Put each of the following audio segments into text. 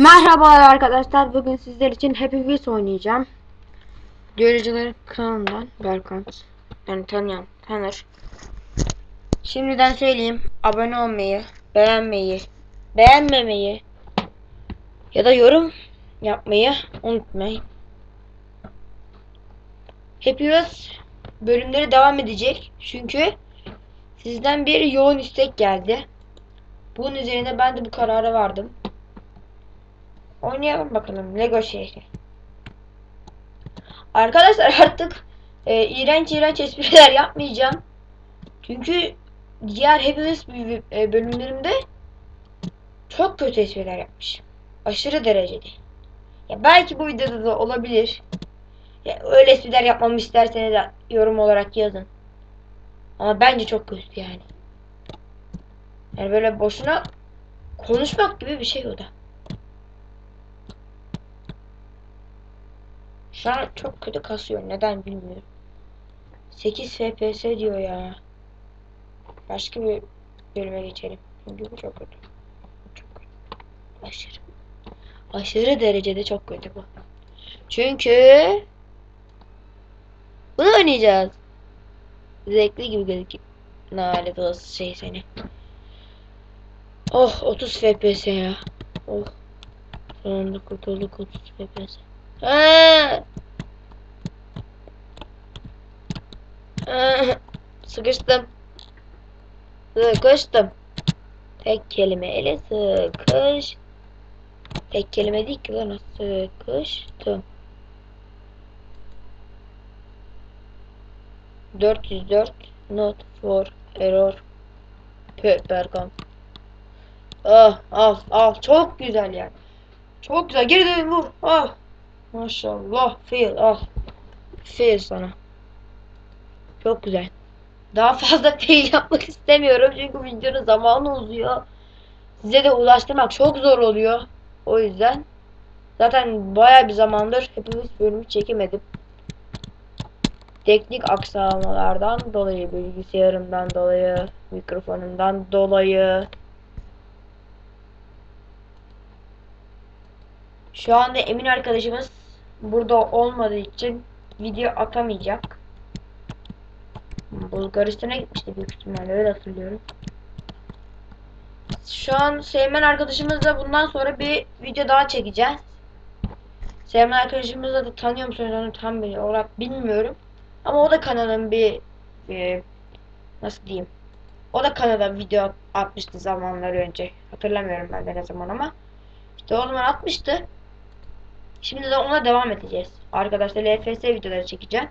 Merhabalar arkadaşlar. Bugün sizler için Happy Wheels oynayacağım. Görücüler kanalından Berkant. Yani tanıyan tanır. Şimdiden söyleyeyim. Abone olmayı, beğenmeyi, beğenmemeyi ya da yorum yapmayı unutmayın. Happy Wheels bölümleri devam edecek. Çünkü sizden bir yoğun istek geldi. Bunun üzerine ben de bu karara vardım. Oynayalım bakalım Lego şehri. Arkadaşlar artık e, iğrenç iğrenç espriler yapmayacağım. Çünkü diğer e, bölümlerimde çok kötü espriler yapmış. Aşırı derecede. Ya belki bu videoda da olabilir. Ya öyle espriler yapmamı isterseniz yorum olarak yazın. Ama bence çok kötü yani. Yani böyle boşuna konuşmak gibi bir şey o da. Şu çok kötü kasıyor. Neden bilmiyorum. 8 FPS diyor ya. Başka bir bölüme geçelim. Çünkü bu çok kötü. Çok kötü. Aşırı. Aşırı derecede çok kötü bu. Çünkü bunu oynayacağız. Zevkli gibi gözüküyor. Lanet olası şey seni. Oh 30 FPS ya. Oh. Sonunda kurtulduk 30 FPS. Ha. Ha. Sıkıştım. Sıkıştım. Tek kelimeyle sıkış. Tek kelime değil ki lan sıkıştım. 404 not for error Bergam. Ah ah ah çok güzel yani. Çok güzel. Geri dön vur. Ah. Maşallah. Fail. Ah. Fail sana. Çok güzel. Daha fazla fail yapmak istemiyorum. Çünkü videonun zamanı uzuyor. Size de ulaştırmak çok zor oluyor. O yüzden. Zaten baya bir zamandır hepimiz bölümü çekemedim. Teknik aksamalardan dolayı, bilgisayarımdan dolayı, mikrofonumdan dolayı. Şu anda Emin arkadaşımız burada olmadığı için video atamayacak. Bulgaristan'a gitmişti büyük ihtimalle öyle hatırlıyorum. Şu an Seymen arkadaşımızla bundan sonra bir video daha çekeceğiz. Seymen arkadaşımızla da tanıyor musunuz onu tam bir olarak bilmiyorum. Ama o da kanalın bir e, nasıl diyeyim. O da kanala video atmıştı zamanlar önce. Hatırlamıyorum ben de ne zaman ama. İşte o zaman atmıştı. Şimdi de ona devam edeceğiz. Arkadaşlar LFS videoları çekeceğim.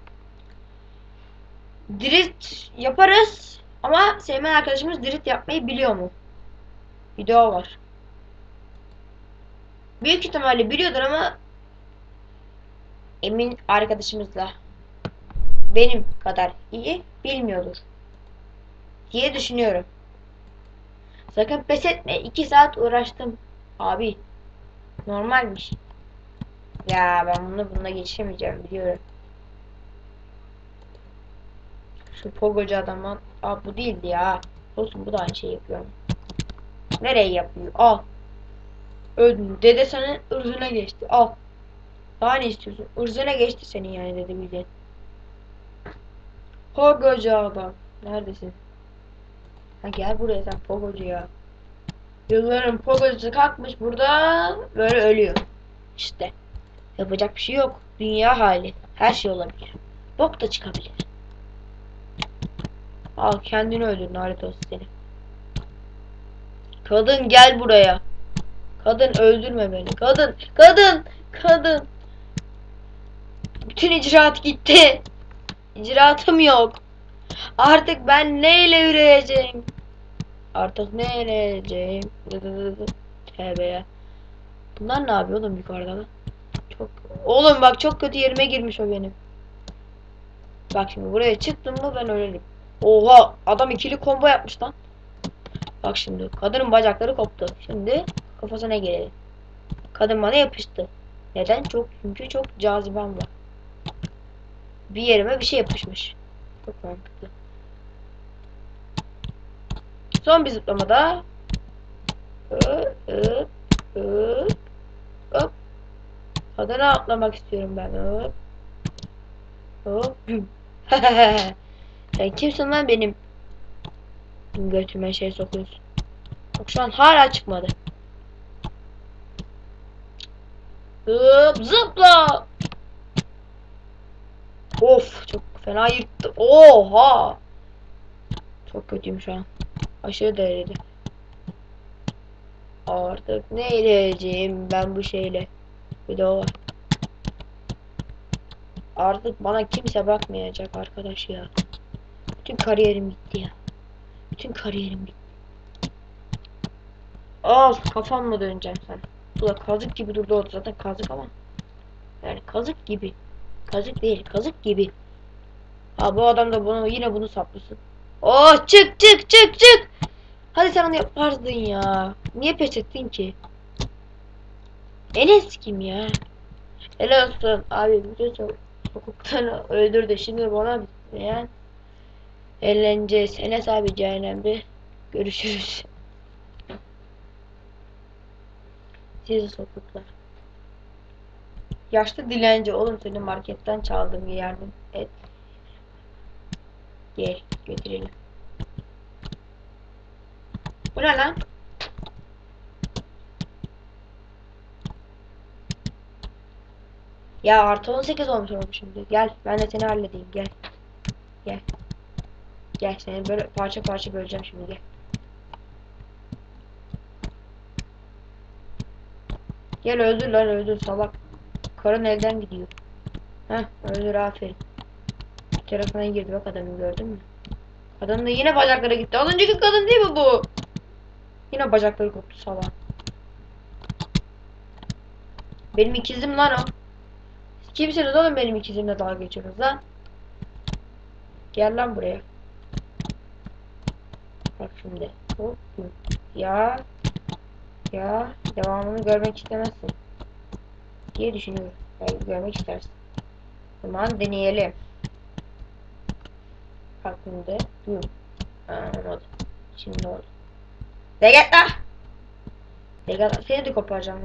Drift yaparız. Ama Seymen arkadaşımız drift yapmayı biliyor mu? Video var. Büyük ihtimalle biliyordur ama Emin arkadaşımızla benim kadar iyi bilmiyordur. Diye düşünüyorum. Sakın pes etme. 2 saat uğraştım. Abi. Normalmiş. Ya ben bunu bununla geçemeyeceğim biliyorum. Şu pogocu adamın Aa bu değildi ya. Olsun bu da aynı şey yapıyor. Nereye yapıyor? Al. Öldün. Dede senin ırzına geçti. Al. Daha ne istiyorsun? Irzına geçti senin yani dede bildiğin. Pogocu adam. Neredesin? Ha gel buraya sen pogocu ya. Yılların pogocusu kalkmış burada böyle ölüyor. İşte. Yapacak bir şey yok. Dünya hali. Her şey olabilir. Bok da çıkabilir. Al kendini öldür olsun seni. Kadın gel buraya. Kadın öldürme beni. Kadın, kadın, kadın. Bütün icraat gitti. İcraatım yok. Artık ben neyle üreyeceğim? Artık ne üreyeceğim? Tövbe. Bunlar ne yapıyor oğlum yukarıda lan? Çok... Oğlum bak çok kötü yerime girmiş o benim. Bak şimdi buraya çıktım mı ben ölerim. Oha adam ikili combo yapmış lan. Bak şimdi kadının bacakları koptu. Şimdi kafasına gelelim. Kadın bana yapıştı. Neden? Çok çünkü çok cazibem var. Bir yerime bir şey yapışmış. Çok mantıklı. Son bir zıplamada. Öp, öp, öp. Kadına atlamak istiyorum ben. Hop. Hop. Sen kimsin lan benim? Götüme şey sokuyorsun. Bak şu an hala çıkmadı. Hop zıpla. Of çok fena yırttı. Oha. Çok kötüyüm şu an. Aşırı derecede. Artık ne edeceğim ben bu şeyle. Bir de o var. Artık bana kimse bakmayacak arkadaş ya. Bütün kariyerim bitti ya. Bütün kariyerim bitti. Al kafamla döneceğim sen. Bu da kazık gibi durdu orada zaten kazık ama. Yani kazık gibi. Kazık değil kazık gibi. Ha bu adam da bunu yine bunu saplısın. Oh çık çık çık çık. Hadi sen onu yapardın ya. Niye pes ettin ki? Enes kim ya? Helal olsun abi so sokakları öldürdü. Şimdi bana yani eğleneceğiz. Enes abi cehennemde. Görüşürüz. Sizi sokaklar. Yaşlı dilenci oğlum seni marketten çaldım yardım et. Gel götürelim. Bu ne lan? Ya artı 18 olmuş olmuş şimdi. Gel ben de seni halledeyim gel. Gel. Gel seni böyle parça parça böleceğim şimdi gel. Gel öldür lan öldür salak. Karın elden gidiyor. Heh öldür aferin. Bir tarafına girdi bak adamı gördün mü? Kadının da yine bacakları gitti. Az önceki kadın değil mi bu? Yine bacakları koptu salak. Benim ikizim lan o. Kimsiniz oğlum benim ikizimle dalga geçiyorsunuz lan? Gel lan buraya. Bak şimdi. Hop. Ya. Ya. Devamını görmek istemezsin. Diye düşünüyorum. Belki görmek istersin. O zaman deneyelim. Bak şimdi. Yum. Ha, olmadı. Şimdi oldu. De gel ah! De. Seni de koparacağım.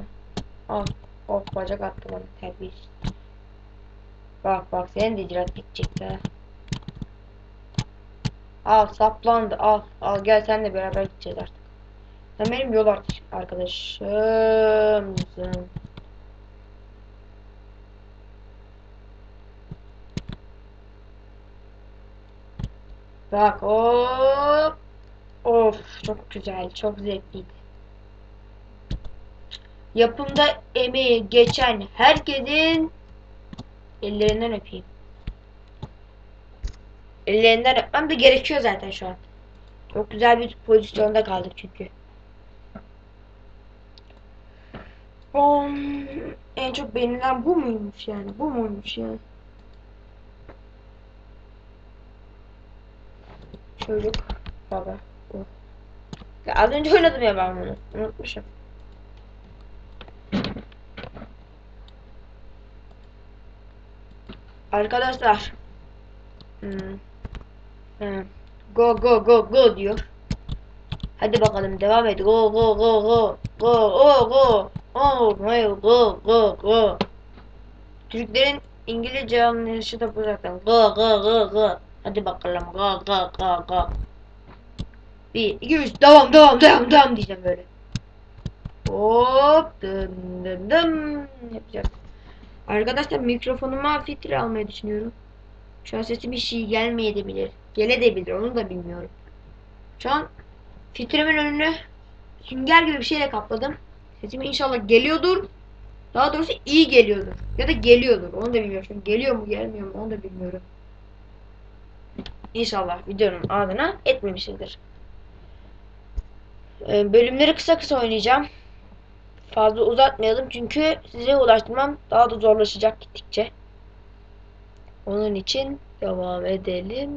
Al. Of bacak attı bana terbiyesiz. Bak bak senin de icraat gidecek ha. Al saplandı al. Al gel senle beraber gideceğiz artık. Sen benim yol arkadaşımsın. Bak hop. Of çok güzel çok zevkliydi. Yapımda emeği geçen herkesin ellerinden öpeyim. Ellerinden öpmem de gerekiyor zaten şu an. Çok güzel bir pozisyonda kaldık çünkü. Um, en çok beğenilen bu muymuş yani? Bu muymuş yani? Çocuk, baba. Bu. Ya az önce oynadım ya ben bunu. Unutmuşum. Arkadaşlar. Hmm. Hmm. Go go go go diyor. Hadi bakalım devam et. Go go go go. Go go go. Oh my go go go. Türklerin İngilizce anlayışı da bu zaten. Go go go go. Hadi bakalım. Go go go go. Bir, iki, üç. Devam devam devam devam diyeceğim böyle. Hop dım dım dım yapacağız. Arkadaşlar mikrofonuma filtre almayı düşünüyorum. Şu an sesim bir şey gelmeyebilir. Gelebilir onu da bilmiyorum. Şu an filtremin önünü sünger gibi bir şeyle kapladım. Sesim inşallah geliyordur. Daha doğrusu iyi geliyordur. Ya da geliyordur. Onu da bilmiyorum. Şimdi geliyor mu gelmiyor mu onu da bilmiyorum. İnşallah videonun adına etmemişimdir. Ee, bölümleri kısa kısa oynayacağım. Fazla uzatmayalım çünkü size ulaştırmam daha da zorlaşacak gittikçe. Onun için devam edelim.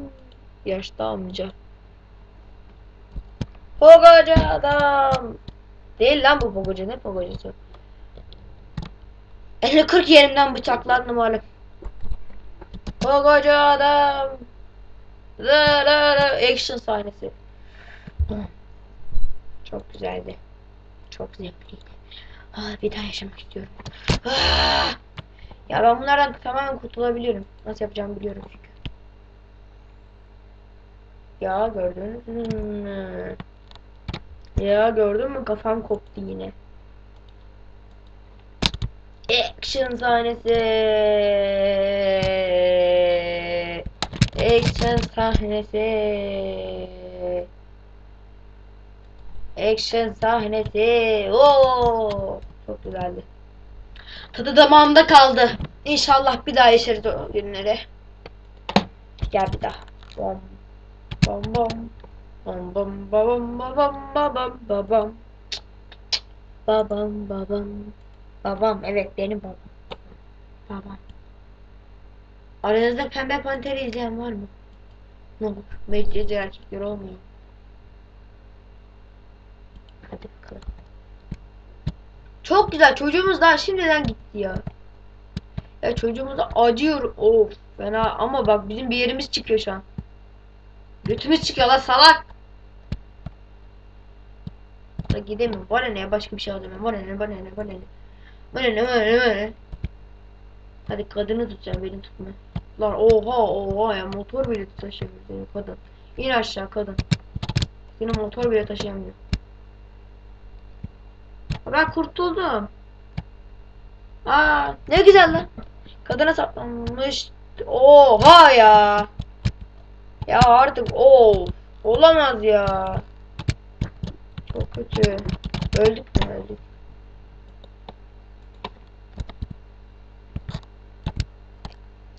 Yaşlı amca. Pogacı adam. Değil lan bu pogacı ne pogacısı? 50-40 yerimden bıçaklandım malum. Pogacı adam. La la la action sahnesi. Çok güzeldi. Çok zevkliydi. Ah, bir daha yaşamak istiyorum. Ah! Ya ben bunlardan tamamen kurtulabiliyorum. Nasıl yapacağımı biliyorum çünkü. Ya gördünüz mü? Ya gördün mü kafam koptu yine. Action sahnesi. Action sahnesi. Action sahnesi. Oo, çok güzeldi. Tadı damağımda kaldı. İnşallah bir daha yaşarız o günleri. Gel bir daha. Bom. Bom bom. Bom bom babam babam babam babam. Babam babam. Babam evet benim babam. Babam. Aranızda Pembe Panter izleyen var mı? Ne olur. Meclis erkekler olmuyor. Hadi bakalım. Çok güzel. Çocuğumuz daha şimdiden gitti ya. Ya çocuğumuza acıyor. Of fena ama bak bizim bir yerimiz çıkıyor şu an. Götümüz çıkıyor la salak. Da gidemiyorum. Bana ne başka bir şey alacağım. Bana ne bana ne bana ne. Bana ne bana ne bana ne. Hadi kadını tutacağım beni tutma. Lan oha oha ya motor bile taşıyamıyor kadın. İn aşağı kadın. Seni motor bile taşıyamıyor. Ben kurtuldum. Aa ne güzel lan. Kadına saplanmış. Oha ya. Ya artık of. Olamaz ya. Çok kötü. Öldük mü öldük.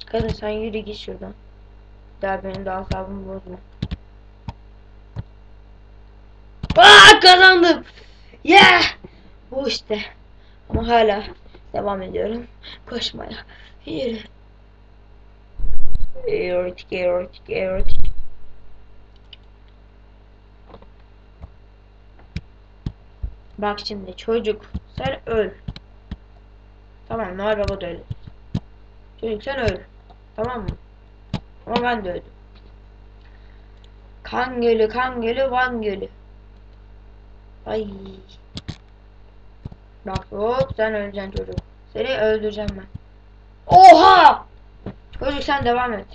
Kadın sen yürü git şuradan. Daha benim de asabımı bozma. Aa kazandım. Yeah. Bu işte. Ama hala devam ediyorum. Koşmaya. Yürü. Erotik, erotik, erotik. Bak şimdi çocuk sen öl. Tamam Noel Baba da öldü. Çocuk sen öl. Tamam mı? Ama ben de öldüm. Kan gölü, kan gölü, Van gölü. Ay. Bak hop sen öleceksin çocuk. Seni öldüreceğim ben. Oha! Çocuk sen devam et.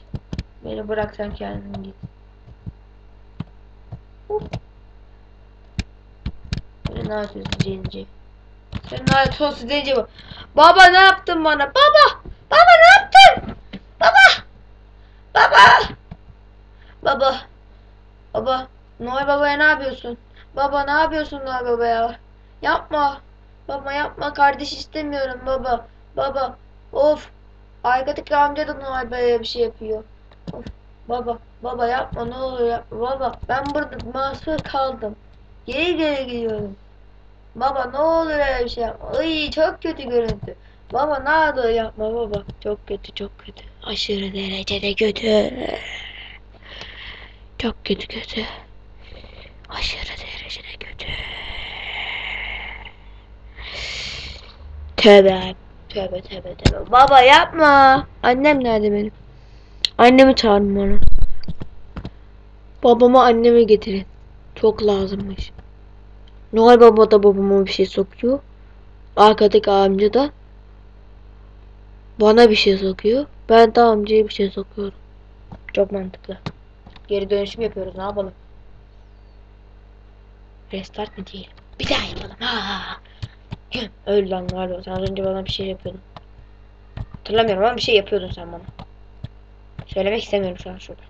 Beni bırak sen kendin git. Hop. Sen ne yapıyorsun zenci? Sen ne yapıyorsun zenci bu? Baba ne yaptın bana? Baba! Baba ne yaptın? Baba! Baba! Baba! Baba! Noel Baba'ya ne yapıyorsun? Baba ne yapıyorsun Noel Baba'ya? Yapma! Baba yapma kardeş istemiyorum baba. Baba of. Arkadaki amca da Noel Baba'ya bir şey yapıyor. Of. Baba baba yapma ne olur yapma baba. Ben burada mahsur kaldım. Geri geri gidiyorum. Baba ne olur öyle bir şey yapma. Ay çok kötü görüntü. Baba ne olur yapma baba. Çok kötü çok kötü. Aşırı derecede kötü. Çok kötü kötü. Aşırı derecede kötü. Tövbe. Tövbe tövbe tövbe. Baba yapma. Annem nerede benim? Annemi çağırın bana. Babama annemi getirin. Çok lazımmış. Noel Baba da babama bir şey sokuyor. Arkadaki amca da bana bir şey sokuyor. Ben de amcaya bir şey sokuyorum. Çok mantıklı. Geri dönüşüm yapıyoruz. Ne yapalım? Restart mı diyelim? Bir daha yapalım. Ha. Öl lan galiba. Sen az önce bana bir şey yapıyordun. Hatırlamıyorum ama bir şey yapıyordun sen bana. Söylemek istemiyorum şu an şurada.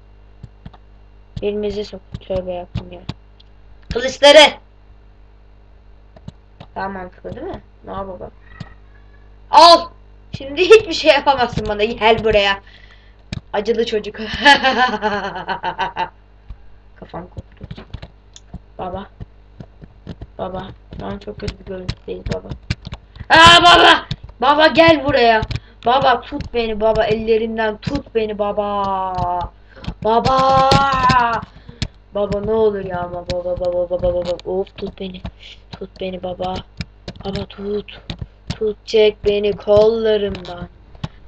Elimizi sok. Tövbe yaptım ya. Kılıçları! Daha mantıklı değil mi? Ne yapalım? Al! Şimdi hiçbir şey yapamazsın bana. Gel buraya. Acılı çocuk. Kafam koptu. Baba. Baba. Şu an çok kötü bir görüntüdeyiz baba. Aa baba! Baba gel buraya. Baba tut beni baba. Ellerinden tut beni baba. Baba! Baba ne olur ya ama baba baba baba baba. Of tut beni. Tut beni baba. Baba tut. Tut çek beni kollarımdan.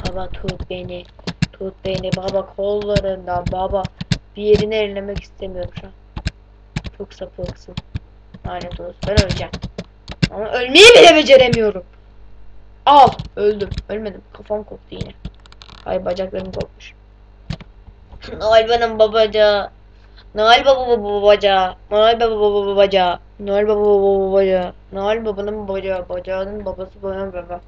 Baba tut beni. Tut beni baba kollarından baba. Bir yerini ellemek istemiyorum şu an. Çok sapıksın. Lanet olsun. Ben öleceğim. Ama ölmeyi bile beceremiyorum. Al. Öldüm. Ölmedim. Kafam koptu yine. Ay bacaklarım kopmuş. Noel benim babaca. Noel baba baba babaca. Noel baba baba babaca. Noel baba baba babaca. Noel babanın babaca. Bacağının babası bana baba.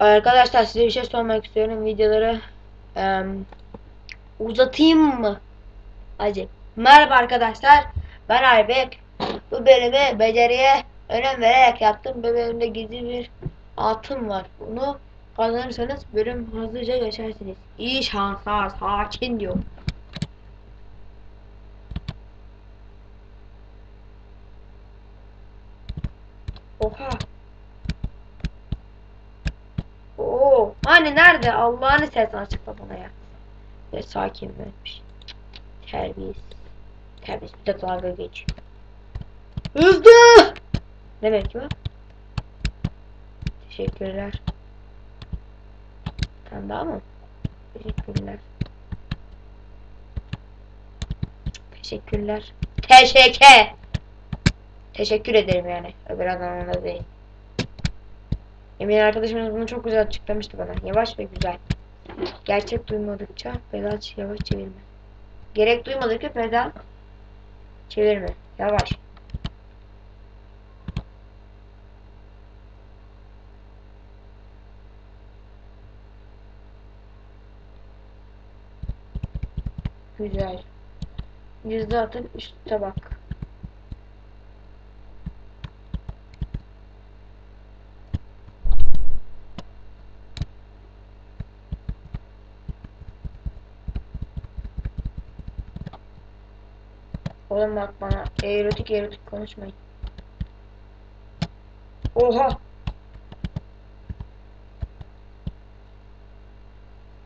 Arkadaşlar size bir şey sormak istiyorum. Videoları em, uzatayım mı? Hadi. Merhaba arkadaşlar. Ben Aybek. Bu bölümü beceriye önem vererek yaptım. Bu bölümde gizli bir altın var. Bunu kazanırsanız bölüm hızlıca geçersiniz. İyi şanslar. Sakin diyor. Oha. Oo. Hani nerede? Allah'ını seversen açıkla bana ya. Ve sakin vermiş. Terbiyesiz. Bir de dalga geçiyor. Hızlı! Ne bekliyor? Teşekkürler. Sen daha mı? Teşekkürler. Teşekkürler. Teşekkür. Teşekkür ederim yani. Öbür anlamında değil. Emin arkadaşımız bunu çok güzel açıklamıştı bana. Yavaş ve güzel. Gerçek duymadıkça pedal yavaş çevirme. Gerek duymadıkça pedal çevirme. Yavaş. Güzel. Yüzde atın üstte bak. Oğlum bak bana erotik erotik konuşmayın. Oha.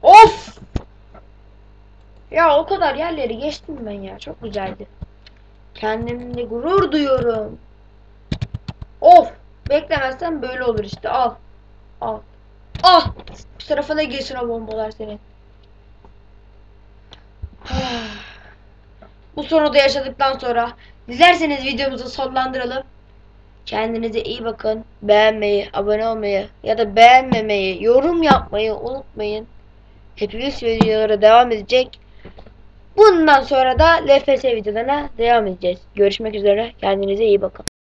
Of! Ya o kadar yerleri geçtim ben ya. Çok güzeldi. Kendimle gurur duyuyorum. Of! Beklemezsen böyle olur işte. Al. Al. Ah! Bu tarafa da girsin o bombalar senin. Bu sorunu da yaşadıktan sonra dilerseniz videomuzu sonlandıralım. Kendinize iyi bakın. Beğenmeyi, abone olmayı ya da beğenmemeyi, yorum yapmayı unutmayın. Hepimiz videolara devam edecek. Bundan sonra da LFS videolarına devam edeceğiz. Görüşmek üzere. Kendinize iyi bakın.